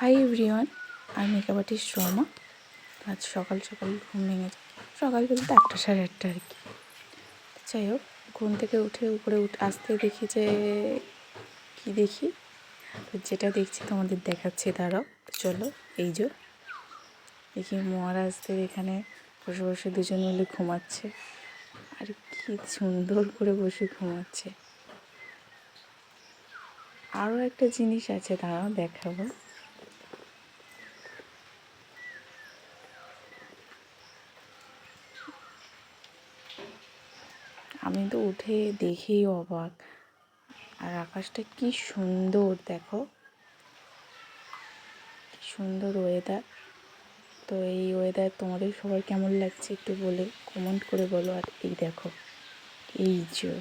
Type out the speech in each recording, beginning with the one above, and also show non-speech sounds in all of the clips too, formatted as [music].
Hi everyone, আমি মেকাবাটি শ্রমা আজ সকাল সকাল ঘুম ভেঙেছে সকাল বলতে আটটা সাড়ে আটটা আর কি। যাই হোক, ঘুম থেকে উঠে উপরে উঠ আসতে দেখি যে কী দেখি। তো যেটা দেখছি তোমাদের দেখাচ্ছি, দাঁড়াও, চলো, এই যে। দেখি মহারাজদের এখানে বসে বসে দুজন মিলে ঘুমাচ্ছে। আর কি সুন্দর করে বসে ঘুমাচ্ছে। আরও একটা জিনিস আছে, দাঁড়াও, দেখাবো। আমি তো উঠে দেখেই অবাক। আর আকাশটা কি সুন্দর, দেখো। কি সুন্দর ওয়েদার তো এই ওয়েদার তোমাদের সবার কেমন লাগছে একটু বলে কমেন্ট করে বলো। আর এই দেখো, এই যে।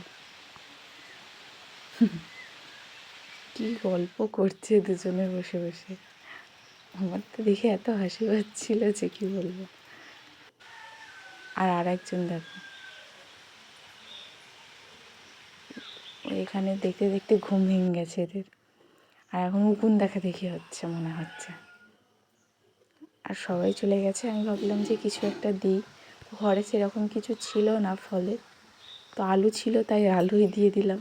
[laughs] কি গল্প করছে দুজনে বসে বসে। আমার তো দেখে এত হাসি পাচ্ছিল যে কি বলব। আর আর একজন দেখো। এখানে দেখতে দেখতে ঘুম ভেঙে গেছে এদের। আর এখন উকুন দেখা দেখি হচ্ছে, মনে হচ্ছে। আর সবাই চলে গেছে। আমি ভাবলাম যে কিছু একটা দিই। ঘরে সেরকম কিছু ছিল না ফলে। তো আলু ছিল, তাই আলুই দিয়ে দিলাম।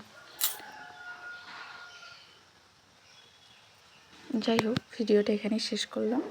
যাই হোক, ভিডিওটা এখানেই শেষ করলাম।